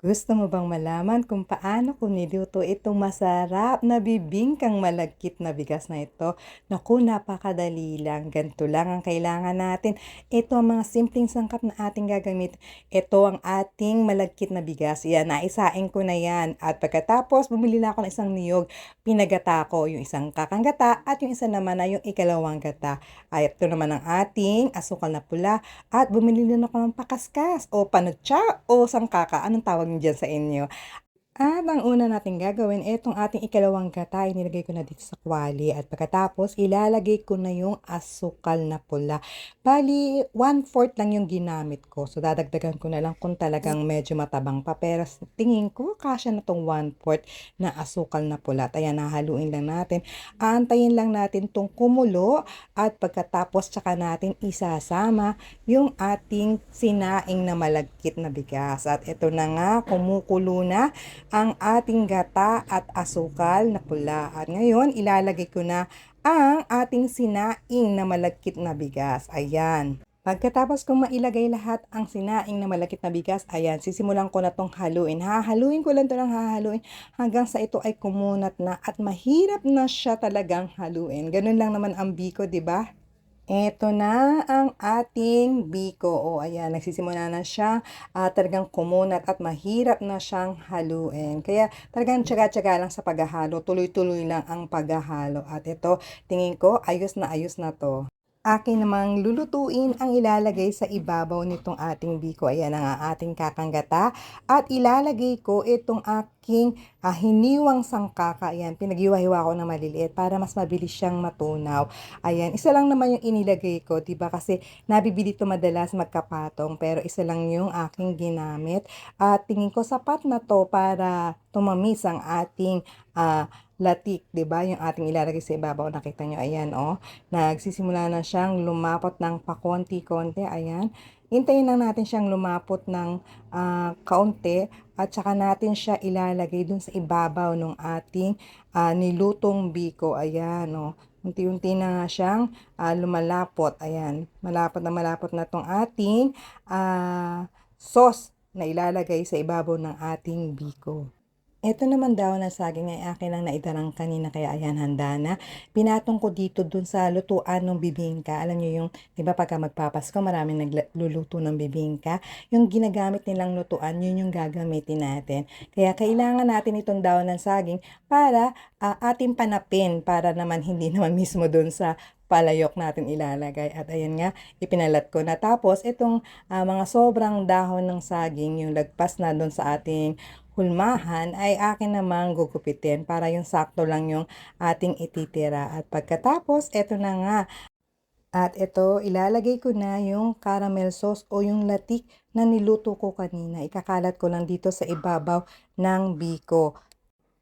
Gusto mo bang malaman kung paano ko niluto itong masarap na bibingkang malagkit na bigas na ito? Naku, napakadali lang. Ganito lang ang kailangan natin. Ito ang mga simpleng sangkap na ating gagamit. Ito ang ating malagkit na bigas. Yan, naisain ko na yan. At pagkatapos, bumili na ako ng isang niyog. Pinagata ko yung isang kakang gata at yung isa naman na yung ikalawang gata. Ay, ito naman ang ating asukal na pula. At bumili din ako ng pakaskas o panutsa o sangkaka. Anong tawag dyan sa inyo? At ang una natin gagawin, itong ating ikalawang gata, inilagay ko na dito sa kwali. At pagkatapos, ilalagay ko na yung asukal na pula. Bali, one-fourth lang yung ginamit ko. So, dadagdagan ko na lang kung talagang medyo matabang pa. Pero tingin ko, kasya na tong one-fourth na asukal na pula. At ayan, nahaluin lang natin. Aantayin lang natin tong kumulo. At pagkatapos, tsaka natin isasama yung ating sinaing na malagkit na bigas. At ito na nga, kumukulo na ang ating gata at asukal na pula. At ngayon, ilalagay ko na ang ating sinaing na malagkit na bigas. Ayan. Pagkatapos kong mailagay lahat ang sinaing na malakit na bigas, ayan, sisimulan ko na tong haluin. Hahaluin ko lang to ng hahaluin hanggang sa ito ay kumunat na at mahirap na siya talagang haluin. Ganun lang naman ang biko, di ba? Ito na ang ating biko. O ayan, nagsisimula na siya uh, talagang kumunat at mahirap na siyang haluin. Kaya talagang tsaga-tsaga lang sa paghahalo. Tuloy-tuloy lang ang paghahalo. At ito, tingin ko, ayos na ayos na to akin namang lulutuin ang ilalagay sa ibabaw nitong ating biko. Ayan ang ating kakanggata. At ilalagay ko itong aking uh, hiniwang sangkaka. Ayan, pinaghiwa-hiwa ko na maliliit para mas mabilis siyang matunaw. Ayan, isa lang naman yung inilagay ko, 'di ba? Kasi nabibili ito madalas magkapatong, pero isa lang yung aking ginamit. At tingin ko sapat na to para tumamis ang ating uh, latik, 'di ba? Yung ating ilalagay sa ibabaw, nakita nyo, ayan, oh. Nagsisimula na siyang lumapot ng pakonti-konti, ayan. Hintayin lang natin siyang lumapot ng uh, kaunti at saka natin siya ilalagay dun sa ibabaw ng ating uh, nilutong biko, ayan, oh. Unti-unti na nga siyang uh, lumalapot, ayan. Malapot na malapot na tong ating uh, sauce na ilalagay sa ibabaw ng ating biko. Ito naman daw na saging ay akin lang naidarang kanina kaya ayan handa na. Pinatong ko dito dun sa lutuan ng bibingka. Alam niyo yung, di ba pagka magpapasko maraming nagluluto ng bibingka. Yung ginagamit nilang lutuan, yun yung gagamitin natin. Kaya kailangan natin itong daw ng saging para uh, ating panapin para naman hindi naman mismo dun sa palayok natin ilalagay. At ayan nga, ipinalat ko na. Tapos, itong uh, mga sobrang dahon ng saging, yung lagpas na doon sa ating hulmahan ay akin namang gugupitin para yung sakto lang yung ating ititira. At pagkatapos, eto na nga. At ito, ilalagay ko na yung caramel sauce o yung latik na niluto ko kanina. Ikakalat ko lang dito sa ibabaw ng biko.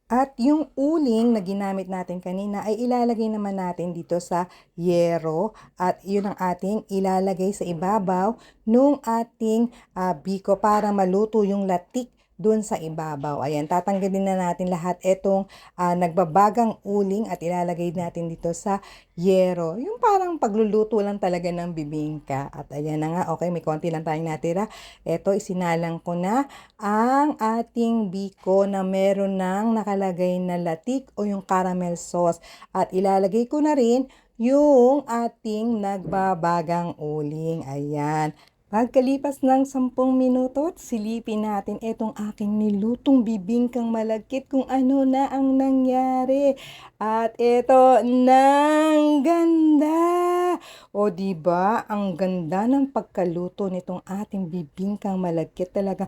At yung uling na ginamit natin kanina ay ilalagay naman natin dito sa yero at yun ang ating ilalagay sa ibabaw nung ating uh, biko para maluto yung latik dun sa ibabaw. Ayan, tatanggalin na natin lahat itong uh, nagbabagang uling at ilalagay natin dito sa yero. Yung parang pagluluto lang talaga ng bibingka. At ayan na nga, okay, may konti lang tayong natira. Ito, isinalang ko na ang ating biko na meron ng nakalagay na latik o yung caramel sauce. At ilalagay ko na rin yung ating nagbabagang uling. Ayan. Pagkalipas ng 10 minuto, silipin natin itong aking nilutong bibingkang malagkit kung ano na ang nangyari. At ito, nang ganda! O ba ang ganda ng pagkaluto nitong ating bibingkang malagkit talaga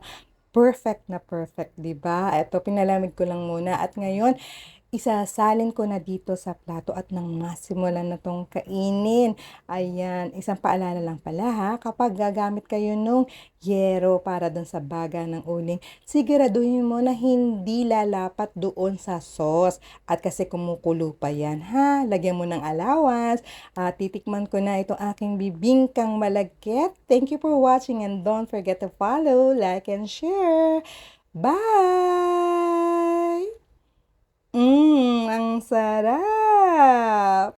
perfect na perfect, di ba? Ito, pinalamig ko lang muna. At ngayon, isasalin ko na dito sa plato at nang masimulan na tong kainin. Ayan, isang paalala lang pala ha, kapag gagamit kayo nung yero para dun sa baga ng uling, siguraduhin mo na hindi lalapat doon sa sauce. At kasi kumukulo pa yan ha, lagyan mo ng allowance. At titikman ko na itong aking bibingkang malagkit. Thank you for watching and don't forget to follow, like, and share. Bye! Mmm, ang sarap!